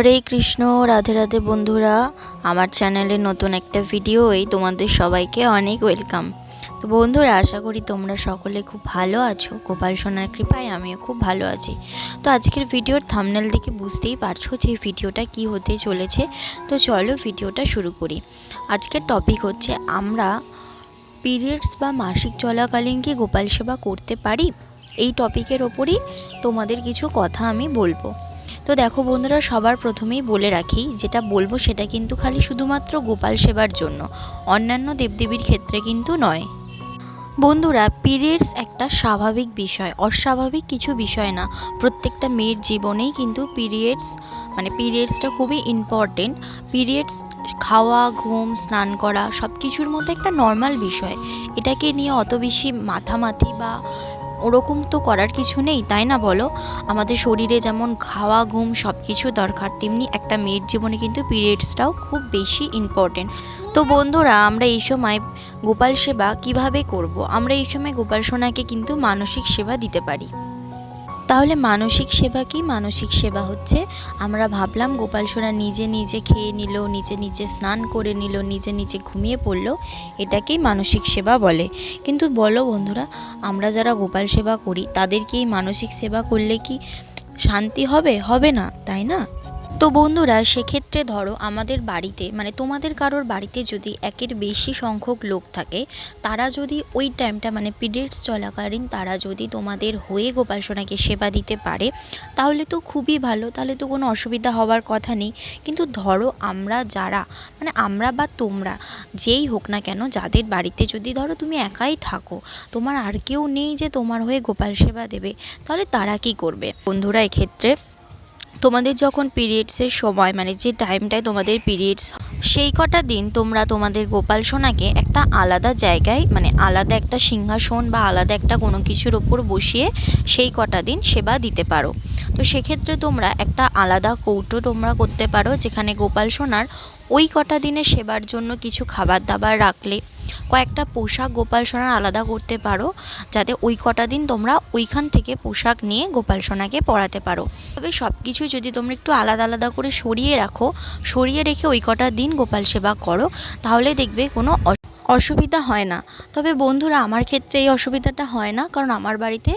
হরে কৃষ্ণ, রাধে রাধে বন্ধুরা, আমার চ্যানেলে নতুন একটা ভিডিও এই তোমাদের সবাইকে অনেক ওয়েলকাম। তো বন্ধুরা, আশা করি তোমরা সকলে খুব ভালো আছো, গোপাল সোনার কৃপায় আমিও খুব ভালো আছি। তো আজকের ভিডিওর থামনেল দেখে বুঝতেই পারছ যে ভিডিওটা কি হতে চলেছে। তো চলো ভিডিওটা শুরু করি। আজকের টপিক হচ্ছে, আমরা পিরিয়ডস বা মাসিক চলাকালীন কি গোপাল সেবা করতে পারি? এই টপিকের ওপরই তোমাদের কিছু কথা আমি বলব। তো দেখো বন্ধুরা, সবার প্রথমেই বলে রাখি, যেটা বলব সেটা কিন্তু খালি শুধুমাত্র গোপাল সেবার জন্য, অন্যান্য দেবদেবীর ক্ষেত্রে কিন্তু নয়। বন্ধুরা পিরিয়ডস একটা স্বাভাবিক বিষয়, অস্বাভাবিক কিছু বিষয় না, প্রত্যেকটা মেয়ের জীবনেই কিন্তু পিরিয়ডস মানে পিরিয়ডসটা খুবই ইম্পর্টেন্ট পিরিয়ডস খাওয়া, ঘুম, স্নান করা সব কিছুর মধ্যে একটা নর্মাল বিষয়, এটাকে নিয়ে অত বেশি মাথামাথি বা ওরকম তো করার কিছু নেই, তাই না বলো? আমাদের শরীরে যেমন খাওয়া, ঘুম সব কিছু দরকার, তেমনি একটা মেয়ের জীবনে কিন্তু পিরিয়ডসটাও খুব বেশি ইম্পর্টেন্ট তো বন্ধুরা, আমরা এই সময় গোপাল সেবা কীভাবে করব। আমরা এই সময় গোপাল সোনাকে কিন্তু মানসিক সেবা দিতে পারি। তাহলে মানসিক সেবা কি? মানসিক সেবা হচ্ছে আমরা ভাবলাম গোপাল সোনা নিজে নিজে খেয়ে নিল, নিজে নিজে স্নান করে নিল, নিজে নিজে ঘুমিয়ে পড়ল, এটাকেই মানসিক সেবা বলে। কিন্তু বলো বন্ধুরা, আমরা যারা গোপাল সেবা করি তাদেরকে এই মানসিক সেবা করলে কি শান্তি হবে? হবে না, তাই না? তো বন্ধুরা, সেক্ষেত্রে ধরো আমাদের বাড়িতে মানে তোমাদের কারোর বাড়িতে যদি একের বেশি সংখ্যক লোক থাকে, তারা যদি ওই টাইমটা মানে পিরিয়ডস চলাকালীন তারা যদি তোমাদের হয়ে গোপাল সোনাকে সেবা দিতে পারে, তাহলে তো খুবই ভালো, তাহলে তো কোনো অসুবিধা হওয়ার কথা নেই। কিন্তু ধরো আমরা যারা মানে আমরা বা তোমরা, যেই হোক না কেন, যাদের বাড়িতে যদি ধরো তুমি একাই থাকো, তোমার আর কেউ নেই যে তোমার হয়ে গোপাল সেবা দেবে, তাহলে তারা কি করবে? বন্ধুরা, এক্ষেত্রে তোমাদের যখন পিরিয়ডসের সময় মানে যে টাইমটায় তোমাদের পিরিয়ডস সেই কটা দিন তোমরা তোমাদের গোপাল সোনাকে একটা আলাদা জায়গায় মানে আলাদা একটা সিংহাসন বা আলাদা একটা কোনো কিছুর ওপর বসিয়ে সেই কটা দিন সেবা দিতে পারো। তো সেক্ষেত্রে তোমরা একটা আলাদা কৌটো তোমরা করতে পারো, যেখানে গোপাল সোনার ওই কটা দিনে সেবার জন্য কিছু খাবার দাবার রাখলে কয়েকটা পোশাক গোপাল সোনার আলাদা করতে পারো, যাতে ওই কটা দিন তোমরা ওইখান থেকে পোশাক নিয়ে গোপাল সোনাকে পরাতে পারো। তবে সব কিছু যদি তোমরা একটু আলাদা আলাদা করে সরিয়ে রাখো, সরিয়ে রেখে ওই কটা দিন গোপাল সেবা করো, তাহলে দেখবে কোনো অসুবিধা হয় না। তবে বন্ধুরা, আমার ক্ষেত্রে এই অসুবিধাটা হয় না, কারণ আমার বাড়িতে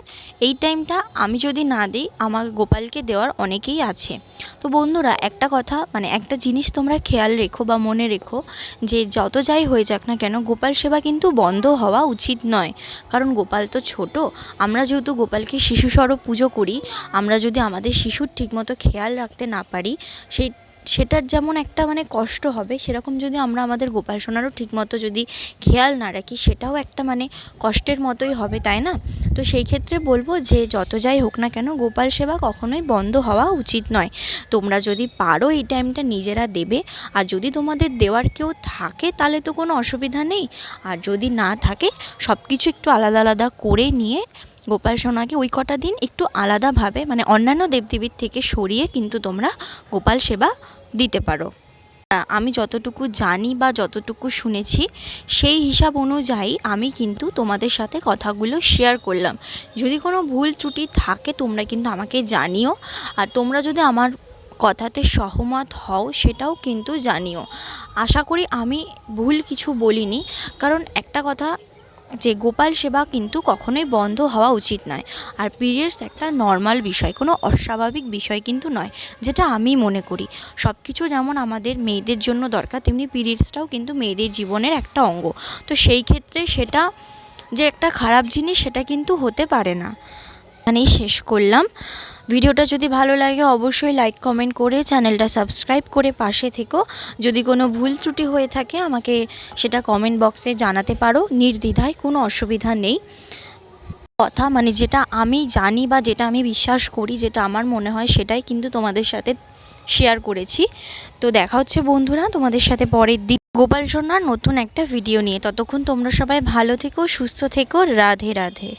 এই টাইমটা আমি যদি না দিই, আমার গোপালকে দেওয়ার অনেকেই আছে। তো বন্ধুরা, একটা কথা মানে একটা জিনিস তোমরা খেয়াল রেখো বা মনে রেখো যে যত যাই হয়ে যাক না কেন, গোপাল সেবা কিন্তু বন্ধ হওয়া উচিত নয়। কারণ গোপাল তো ছোট, আমরা যেহেতু গোপালকে শিশুস্বরূপ পুজো করি, আমরা যদি আমাদের শিশুর ঠিকমতো খেয়াল রাখতে না পারি, সেই সেটার যেমন একটা মানে কষ্ট হবে, সেরকম যদি আমরা আমাদের গোপাল সোনারও ঠিকমতো যদি খেয়াল না রাখি, সেটাও একটা মানে কষ্টের মতোই হবে, তাই না? তো সেই ক্ষেত্রে বলব যে যত যাই হোক না কেন, গোপাল সেবা কখনোই বন্ধ হওয়া উচিত নয়। তোমরা যদি পারো এই টাইমটা নিজেরা দেবে, আর যদি তোমাদের দেওয়ার কেউ থাকে, তাহলে তো কোনো অসুবিধা নেই। আর যদি না থাকে সব কিছু একটু আলাদা আলাদা করে নিয়ে গোপাল সোনাকে ওই কটা দিন একটু আলাদাভাবে মানে অন্যান্য দেবদেবীর থেকে সরিয়ে কিন্তু তোমরা গোপাল সেবা দিতে পারো। আমি যতটুকু জানি বা যতটুকু শুনেছি, সেই হিসাব অনুযায়ী আমি কিন্তু তোমাদের সাথে কথাগুলো শেয়ার করলাম। যদি কোনো ভুল ত্রুটি থাকে, তোমরা কিন্তু আমাকে জানিও। আর তোমরা যদি আমার কথাতে সহমত হও, সেটাও কিন্তু জানিও। আশা করি আমি ভুল কিছু বলিনি, কারণ একটা কথা যে গোপাল সেবা কিন্তু কখনোই বন্ধ হওয়া উচিত নয়। আর পিরিয়ডস একটা নর্মাল বিষয়, কোনো অস্বাভাবিক বিষয় কিন্তু নয়, যেটা আমি মনে করি। সব কিছু যেমন আমাদের মেয়েদের জন্য দরকার, তেমনি পিরিয়ডসটাও কিন্তু মেয়েদের জীবনের একটা অঙ্গ। তো সেই ক্ষেত্রে সেটা যে একটা খারাপ জিনিস, সেটা কিন্তু হতে পারে না। এখানেই শেষ করলাম। ভিডিওটা যদি ভালো লাগে অবশ্যই লাইক কমেন্ট করে চ্যানেলটা সাবস্ক্রাইব করে পাশে থেকো। যদি কোনো ভুল ত্রুটি হয়ে থাকে আমাকে সেটা কমেন্ট বক্সে জানাতে পারো। নির্দ্বিধায় কোনো অসুবিধা নেই। কথা মানে যেটা আমি জানি বা যেটা আমি বিশ্বাস করি, যেটা আমার মনে হয় সেটাই কিন্তু তোমাদের সাথে শেয়ার করেছি। তো দেখা হচ্ছে বন্ধুরা তোমাদের সাথে পরের দিন। গোপাল সোনার নতুন একটা ভিডিও নিয়ে। ততক্ষণ তোমরা সবাই ভালো থেকো, সুস্থ থেকো। রাধে রাধে।